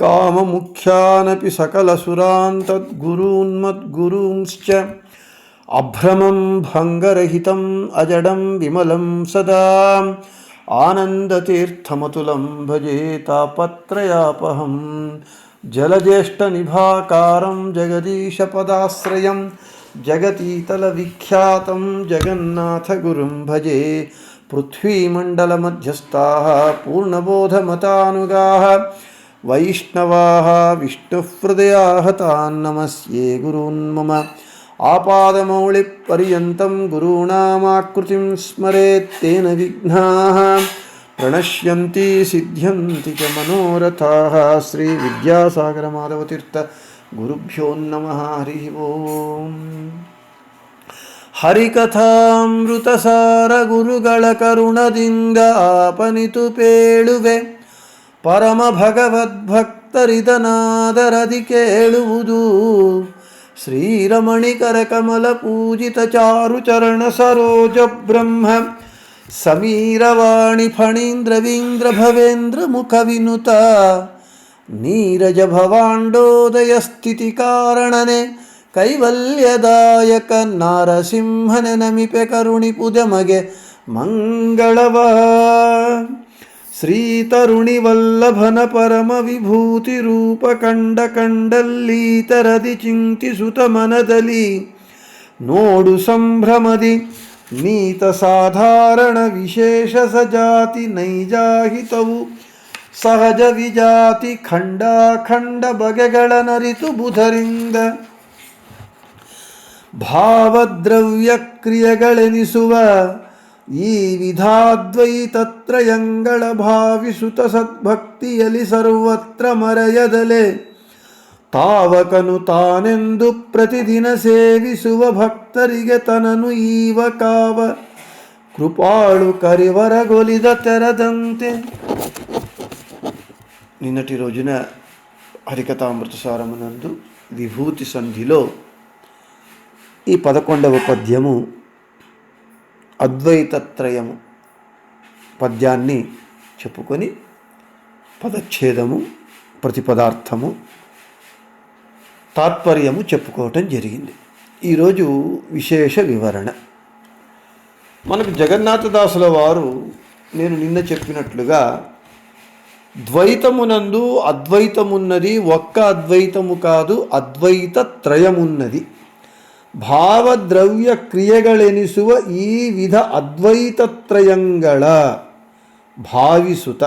కామముఖ్యానపి సకలసురాన్ తద్గురూన్మద్గురూంశ్చ అభ్రమం భంగరహితం అజడం విమలం సదా. ఆనందతీర్థమతులం భజే తాపత్రయాపహం. జలజ్యేష్ఠనిభాకారం జగదీశపదాశ్రయం. జగతీతలవిఖ్యాతం జగన్నాథగురుం భజే పృథ్వీమండలమధ్యస్థా. పూర్ణబోధమతానుగా. वैष्णवाः विष्णुहृदयाः तान् नमस्ये गुरून् मम आपादमौलिपर्यन्तं गुरूणामाकृतिं स्मरेत् तेन विघ्नाः प्रणश्यन्ति सिद्ध्यन्ति च मनोरथाः श्रीविद्यासागरमाधवतीर्थ गुरुभ्यो नमः हरिः ओम् ಹರಿಕಥಾಮೃತಸಾರ ಗುರುಗಳ ಕರುಣದಿಂದ ಆಪನಿತು ಪೇಳುವೆ ಪರಮ ಭಗವದ್ಭಕ್ತರಿದನಾದರದಿ ಕೇಳುವುದು. ಶ್ರೀರಮಣಿಕರ ಕಮಲ ಪೂಜಿತ ಚಾರು ಚರಣ ಸರೋಜ ಬ್ರಹ್ಮ. ಸಮೀರವಾಣಿ ಫಣೀಂದ್ರವೀಂದ್ರ ಭವೇಂದ್ರ ಮುಖ ವಿನುತ ನೀರಜ ಭವಾಂಡೋದಯ ಸ್ಥಿತಿ ಕಾರಣನೆ. ಕೈವಲ್ಯದಾಯಕ ನಾರಸಿಂಹನೆ ನಮಿಪೆ ಕರುಣಿಪುದಮಗೆ ಮಂಗಳವ. ಶ್ರೀ ತರುಣಿ ವಲ್ಲಭನ ಪರಮ ವಿಭೂತಿ ರೂಪ ಕಂಡ ಕಂಡಲ್ಲೀತರದಿ ಚಿಂತಿಸುತ ಮನದಲ್ಲಿ ನೋಡು ಸಂಭ್ರಮದಿ ನೀತ ಸಾಧಾರಣ ವಿಶೇಷ ಸಜಾತಿ ನೈಜಾಹಿತವು. ಸಹಜ ವಿಜಾತಿ ಖಂಡ ಖಂಡ ಬಗೆಗಳ ನರಿತು ಬುಧರಿಂದ. ಭಾವದ್ರವ್ಯ ಕ್ರಿಯೆಗಳೆನಿಸುವ ಈ ವಿಧಾದ್ವೈತತ್ರಯಂಗಳ ಭಾವಿಸುತ ಸದ್ಭಕ್ತಿಯಲಿ ಸರ್ವತ್ರ ಮರೆಯದಲೆ ತಾವಕನು ತಾನೆಂದು ಪ್ರತಿದಿನ ಸೇವಿಸುವ ಭಕ್ತರಿಗೆ ತನನು ಈವ ಕಾವ కృపాళు కరివరగొలిద తెరదంతే నిన్నటి రోజున హరికథామృతసారమునందు విభూతి సంధిలో ఈ పదకొండవ పద్యము అద్వైతత్రయము పద్యాన్ని చెప్పుకొని పదచ్ఛేదము ప్రతిపదార్థము తాత్పర్యము చెప్పుకోవటం జరిగింది. ఈరోజు విశేష వివరణ. మనకు జగన్నాథదాసుల వారు నేను నిన్న చెప్పినట్లుగా ద్వైతమునందు అద్వైతమున్నది ఒక్క అద్వైతము కాదు అద్వైత త్రయమున్నది ಭಾವದ್ರವ್ಯ ಕ್ರಿಯೆಗಳೆನಿಸುವ ಈ ವಿಧ ಅದ್ವೈತತ್ರಯಂಗಳ భావిసుత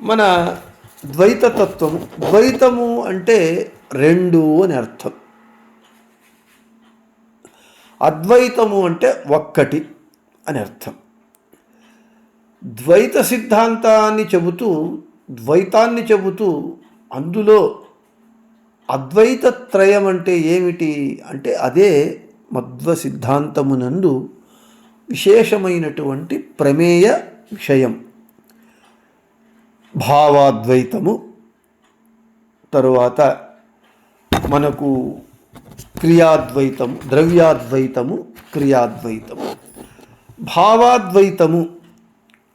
మన ద్వైత తత్వము ద్వైతము అంటే రెండు అని అర్థం అద్వైతము అంటే ఒక్కటి అని అర్థం ద్వైత సిద్ధాంతాన్ని చెబుతూ ద్వైతాన్ని చెబుతూ అందులో అద్వైత త్రయం అంటే ఏమిటి అంటే అదే మధ్వ సిద్ధాంతమునందు విశేషమైనటువంటి ప్రమేయ విషయం. భావాద్వైతము తరువాత మనకు క్రియాద్వైతము ద్రవ్యాద్వైతము క్రియాద్వైతము. భావాద్వైతము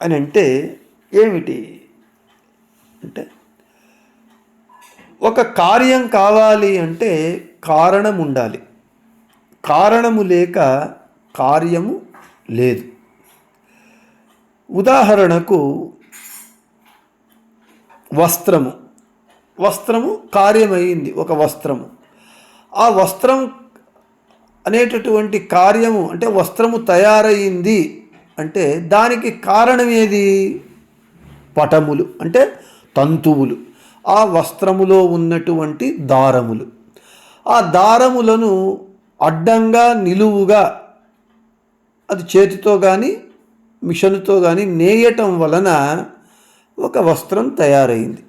అని అంటే ఏమిటి? అంటే ఒక కార్యం కావాలి అంటే కారణం ఉండాలి. కారణము లేక కార్యము లేదు. ఉదాహరణకు వస్త్రము. వస్త్రము కార్యమైంది ఒక వస్త్రము. ఆ వస్త్రం అనేటటువంటి కార్యము అంటే వస్త్రము తయారయింది అంటే దానికి కారణం ఏది? పటములు అంటే తంతువులు. ఆ వస్త్రములో ఉన్నటువంటి దారములు. ఆ దారములను అడ్డంగా నిలువుగా అది చేతితో కానీ మిషన్తో కానీ నేయటం వలన ఒక వస్త్రం తయారైంది.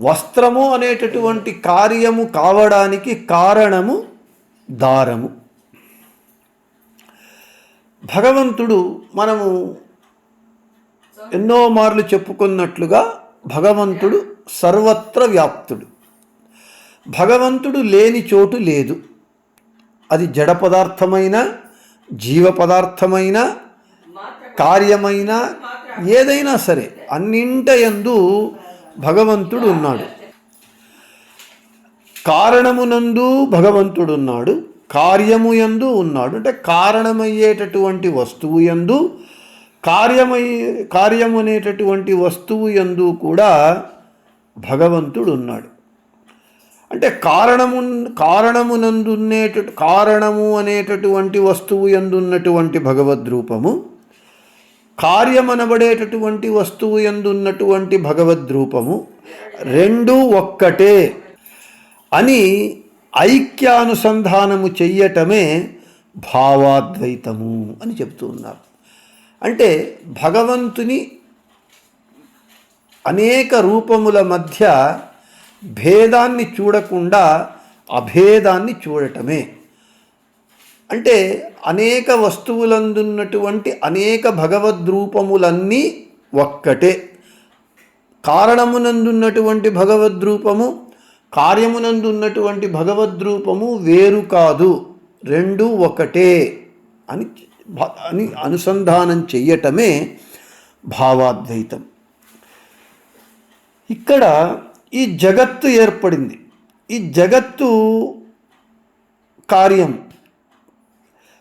వస్త్రము అనేటటువంటి కార్యము కావడానికి కారణము దారము. భగవంతుడు మనము ఎన్నో మార్లు చెప్పుకున్నట్లుగా భగవంతుడు సర్వత్ర వ్యాప్తుడు. భగవంతుడు లేని చోటు లేదు. అది జడ పదార్థమైన జీవ పదార్థమైన కార్యమైన ఏదైనా సరే అన్నింట యందు భగవంతుడు ఉన్నాడు. కారణమునందు భగవంతుడు ఉన్నాడు కార్యము యందు ఉన్నాడు. అంటే కారణమయ్యేటటువంటి వస్తువు యందు కార్యమై కార్యము అనేటటువంటి వస్తువు యందు కూడా భగవంతుడు ఉన్నాడు అంటే కారణము కారణమునందున్నేట కారణము అనేటటువంటి వస్తువు ఎందున్నటువంటి భగవద్రూపము? కార్యమనబడేటటువంటి వస్తువు ఎందున్నటువంటి భగవద్రూపము? రెండు ఒక్కటే అని ఐక్యానుసంధానము చెయ్యటమే భావాద్వైతము అని చెప్తూ ఉన్నారు. అంటే భగవంతుని అనేక రూపముల మధ్య భేదాన్ని చూడకుండా అభేదాన్ని చూడటమే. అంటే అనేక వస్తువులందున్నటువంటి అనేక భగవద్రూపములన్నీ ఒక్కటే. కారణమునందున్నటువంటి భగవద్రూపము కార్యమునందున్నటువంటి భగవద్రూపము వేరు కాదు రెండు ఒకటే అని అని అనుసంధానం చెయ్యటమే భావాద్వైతం. ఇక్కడ ఈ జగత్తు ఏర్పడింది. ఈ జగత్తు కార్యం.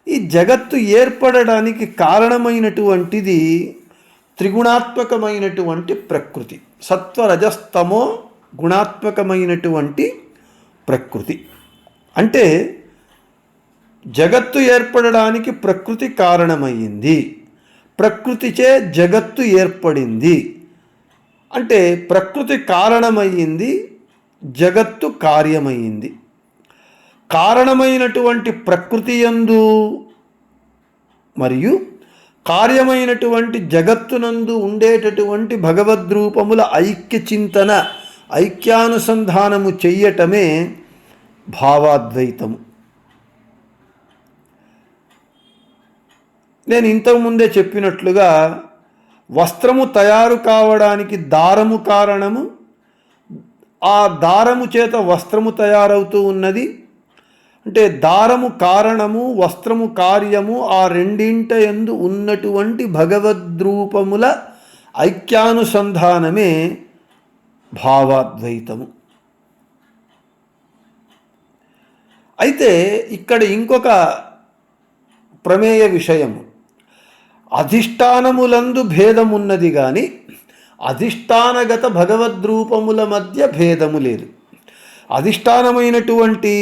ఈ జగత్తు ఏర్పడడానికి కారణమైనటువంటిది త్రిగుణాత్మకమైనటువంటి ప్రకృతి. సత్వరజస్తమో గుణాత్మకమైనటువంటి ప్రకృతి. అంటే జగత్తు ఏర్పడడానికి ప్రకృతి కారణమయ్యింది ప్రకృతిచే జగత్తు ఏర్పడింది. అంటే ప్రకృతి కారణమయ్యింది జగత్తు కార్యమయ్యింది. కారణమైనటువంటి ప్రకృతి యందు మరియు కార్యమైనటువంటి జగత్తునందు ఉండేటటువంటి భగవద్రూపముల ఐక్య చింతన ఐక్యానుసంధానము చెయ్యటమే భావాద్వైతము. నేను ఇంతకుముందే చెప్పినట్లుగా వస్త్రము తయారు కావడానికి దారము కారణము ఆ దారము చేత వస్త్రము తయారవుతూ ఉన్నది. అంటే దారము కారణము వస్త్రము కార్యము ఆ రెండింట ఎందు ఉన్నటువంటి భగవద్రూపముల ఐక్యానుసంధానమే భావాద్వైతము. అయితే ఇక్కడ ఇంకొక ప్రమేయ విషయము. అధిష్టానములందు భేదమున్నది కానీ అధిష్టానగత భగవద్రూపముల మధ్య భేదము లేదు. అధిష్టానమైనటువంటి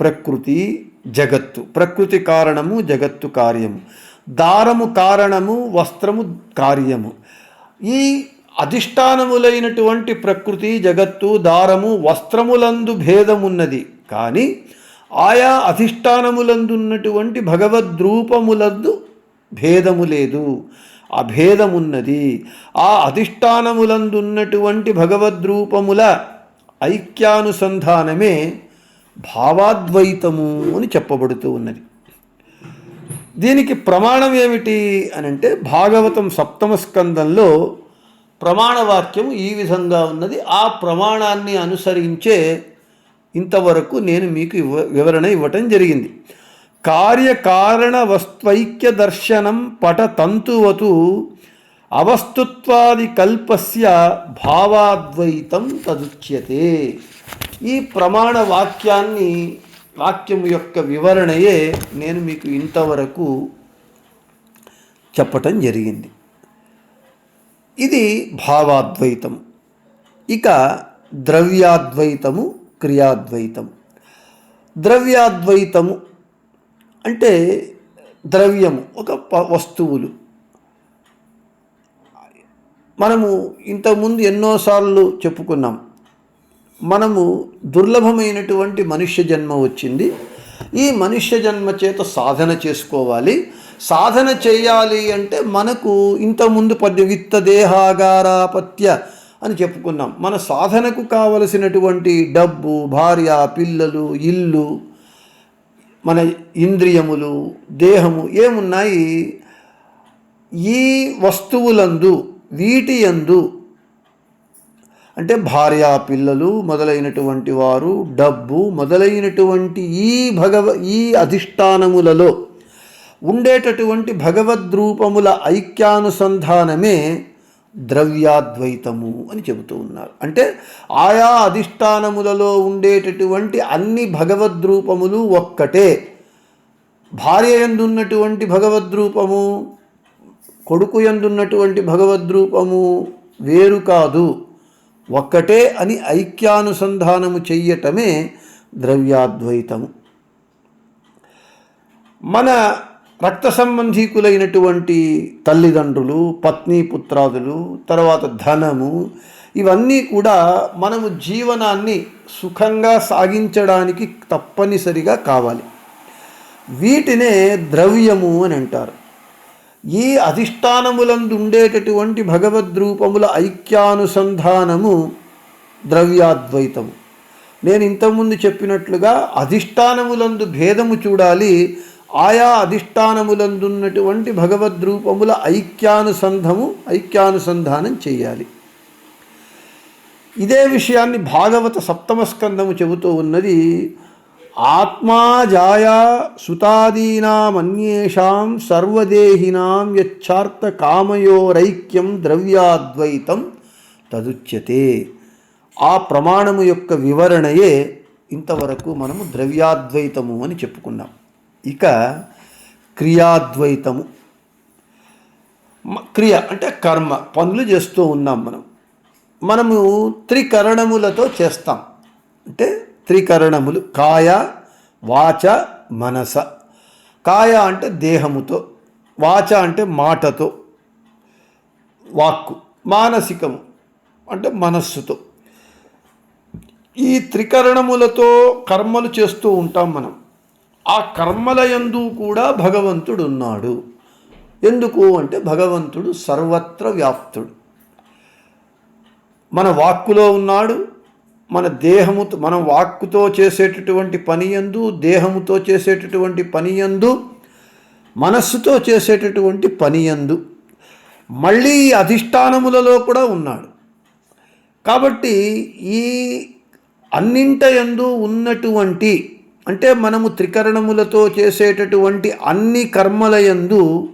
ప్రకృతి జగత్తు ప్రకృతి కారణము జగత్తు కార్యము దారము కారణము వస్త్రము కార్యము. ఈ అధిష్టానములైనటువంటి ప్రకృతి జగత్తు దారము వస్త్రములందు భేదమున్నది కానీ ఆయా అధిష్టానములందున్నటువంటి భగవద్రూపములందు భేదము లేదు. అభేదమున్నది ఆ అధిష్టానములందున్నటువంటి భగవద్రూపముల ఐక్యానుసంధానమే భావాద్వైతము అని చెప్పబడుతూ ఉన్నది. దీనికి ప్రమాణం ఏమిటి అని అంటే భాగవతం సప్తమ స్కందంలో ప్రమాణవాక్యం ఈ విధంగా ఉన్నది. ఆ ప్రమాణాన్ని అనుసరించే ఇంతవరకు నేను మీకు ఇవ్వ వివరణ ఇవ్వటం జరిగింది. కార్యకారణ వస్త్వైక్య దర్శనం పటతంతువతు అవస్తుత్వాది కల్పస్య భావాద్వైతం తదుచ్యతే. ఈ ప్రమాణ వాక్యాన్ని వాక్యం యొక్క వివరణయే నేను మీకు ఇంతవరకు చెప్పటం జరిగింది. ఇది భావాద్వైతం. ఇక ద్రవ్యాద్వైతము క్రియాద్వైతం. ద్రవ్యాద్వైతము అంటే ద్రవ్యము ఒక ప- వస్తువులు. మనము ఇంతకుముందు ఎన్నోసార్లు చెప్పుకున్నాం. మనము దుర్లభమైనటువంటి మనుష్య జన్మ వచ్చింది. ఈ మనుష్య జన్మ చేత సాధన చేసుకోవాలి. సాధన చేయాలి అంటే మనకు ఇంతకుముందు పద్య విత్త దేహాగారాపత్య అని చెప్పుకున్నాం. మన సాధనకు కావలసినటువంటి డబ్బు భార్య పిల్లలు ఇల్లు మన ఇంద్రియములు దేహము ఏమున్నాయి? ఈ వస్తువులందు వీటి యందు అంటే భార్య పిల్లలు మొదలైనటువంటి వారు డబ్బు మొదలైనటువంటి ఈ భగవ ఈ అధిష్టానములలో ఉండేటటువంటి భగవద్రూపముల ఐక్యానుసంధానమే ద్రవ్యాద్వైతము అని చెబుతూ ఉన్నారు. అంటే ఆయా అధిష్టానములలో ఉండేటటువంటి అన్ని భగవద్రూపములు ఒక్కటే. భార్య ఎందున్నటువంటి భగవద్రూపము? కొడుకు ఎందున్నటువంటి భగవద్రూపము? వేరు కాదు. ఒక్కటే అని ఐక్యానుసంధానము చెయ్యటమే ద్రవ్యాద్వైతము. మన రక్త సంబంధీకులైనటువంటి తల్లిదండ్రులు పత్ని పుత్రాదులు తర్వాత ధనము ఇవన్నీ కూడా మనము జీవనాన్ని సుఖంగా సాగించడానికి తప్పనిసరిగా కావాలి. వీటినే ద్రవ్యము అని అంటారు. ఈ అధిష్టానములందు ఉండేటటువంటి భగవద్రూపముల ఐక్యానుసంధానము ద్రవ్యాద్వైతము. నేను ఇంతకుముందు చెప్పినట్లుగా అధిష్టానములందు భేదము చూడాలి ఆయా అధిష్టానములందున్నటువంటి భగవద్రూపముల ఐక్యానుసంధము ఐక్యానుసంధానం చేయాలి. ఇదే విషయాన్ని భాగవత సప్తమ స్కందము చెబుతూ ఉన్నది ఆత్మా జాయా సుతాదీనామన్యేషాం సర్వదేహినాం యచ్చార్థ కామయోరైక్యం ద్రవ్యాద్వైతం తదుచ్యతే. ఆ ప్రమాణము యొక్క వివరణయే ఇంతవరకు మనము ద్రవ్యాద్వైతము అని చెప్పుకున్నాం. ఇక క్రియాద్వైతము. క్రియ అంటే కర్మ పనులు చేస్తూ ఉన్నాం మనం. మనము త్రికరణములతో చేస్తాం. అంటే త్రికరణములు కాయ వాచ మనస. కాయ అంటే దేహముతో వాచ అంటే మాటతో వాక్కు మానసికము అంటే మనస్సుతో. ఈ త్రికరణములతో కర్మలు చేస్తూ ఉంటాం మనం. ఆ కర్మల యందు కూడా భగవంతుడు ఉన్నాడు ఎందుకు అంటే భగవంతుడు సర్వత్ర వ్యాప్తుడు. మన వాక్కులో ఉన్నాడు మన దేహము మన వాక్కుతో చేసేటటువంటి పని యందు దేహముతో చేసేటటువంటి పని యందు మనస్సుతో చేసేటటువంటి పని యందు మళ్ళీ అధిష్టానములలో కూడా ఉన్నాడు. కాబట్టి ఈ అన్నింటయందు ఉన్నటువంటి అంటే మనము త్రికరణములతో చేసేటటువంటి అన్ని కర్మలయందు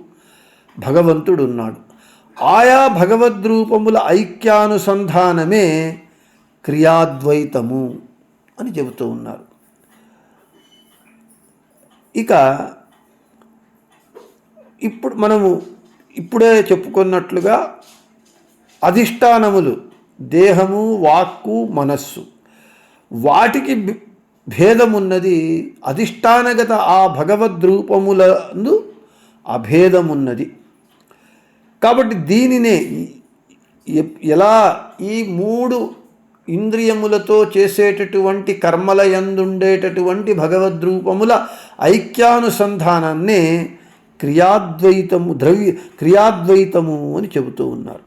భగవంతుడున్నాడు. భగవంతుడు ఉన్నాడు ఆయా భగవద్రూపముల ఐక్యానుసంధానమే క్రియాద్వైతము అని చెబుతూ ఉన్నారు. ఇక ఇప్పుడు మనము ఇప్పుడే చెప్పుకున్నట్లుగా అధిష్టానములు దేహము వాక్కు మనస్సు వాటికి భేదమున్నది అధిష్టానగత ఆ భగవద్రూపములందు అభేదమున్నది. కాబట్టి దీనినే ఎలా ఈ మూడు ఇంద్రియములతో చేసేటటువంటి కర్మల ఎందుండేటటువంటి భగవద్రూపముల ఐక్యానుసంధానాన్నే క్రియాద్వైతము ద్రవ్య క్రియాద్వైతము అని చెబుతూ ఉన్నారు.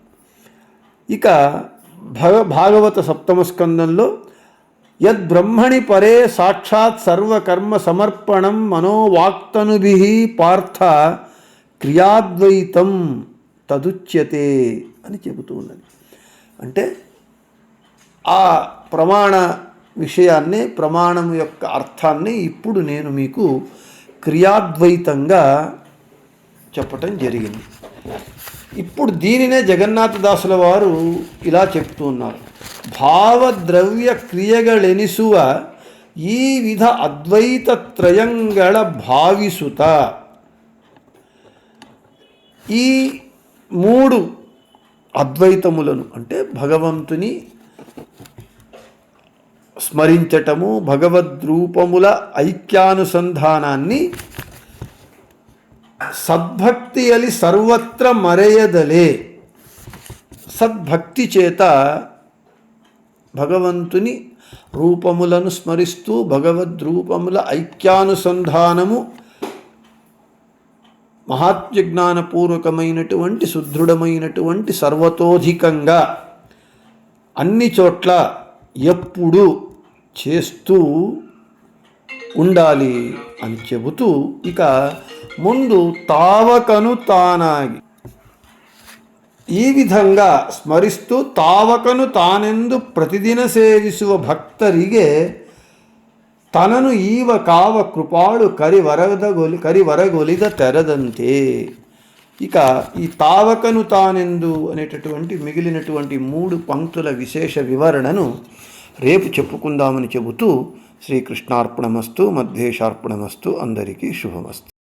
ఇక భగ భాగవత సప్తమ స్కందంలో యద్బ్రహ్మణి పరే సాక్షాత్ సర్వకర్మ సమర్పణం మనోవాక్తనుభి పార్థ క్రియాద్వైతం తదుచ్యతే అని చెబుతూ ఉన్నది. అంటే ఆ ప్రమాణ విషయాన్ని ప్రమాణం యొక్క అర్థాన్ని ఇప్పుడు నేను మీకు క్రియాద్వైతంగా చెప్పటం జరిగింది. ఇప్పుడు దీనినే జగన్నాథదాసుల వారు ఇలా చెప్తూ ఉన్నారు. ಭಾವದ್ರವ್ಯ ಕ್ರಿಯೆಗಳೆನಿಸುವ ಈ ವಿಧ ಅದ್ವೈತ ತ್ರಯಂಗಳ భావిసుత ఈ మూడు అద్వైతములను అంటే భగవంతుని స్మరించటము భగవద్రూపముల ఐక్యానుసంధానాన్ని సద్భక్తియలి సర్వత్ర మరయదలే సద్భక్తి చేత భగవంతుని రూపములను స్మరిస్తూ భగవద్రూపముల ఐక్యానుసంధానము మహాత్యజ్ఞానపూర్వకమైనటువంటి సుదృఢమైనటువంటి సర్వతోధికంగా అన్ని చోట్ల ఎప్పుడు చేస్తూ ఉండాలి అని చెబుతూ ఇక ముందు తావకను తానాగి ಈ ವಿಧಂಗ ಸ್ಮರಿಸ್ತು ತಾವಕನು ತಾನೆಂದು ಪ್ರತಿದಿನ ಸೇವಿಸುವ ಭಕ್ತರಿಗೆ ತನನು ಈವ ಕಾವ ಕೃಪಾಳು ಕರಿವರದಗೊಲಿ ಕರಿವರಗೊಲಿದ తెరదంతే ఇక ఈ తావకను తానెందు అనేటటువంటి మిగిలినటువంటి మూడు పంక్తుల విశేష వివరణను రేపు చెప్పుకుందామని చెబుతూ శ్రీకృష్ణార్పణమస్తు మధ్యేశార్పణమస్తు అందరికీ శుభమస్తు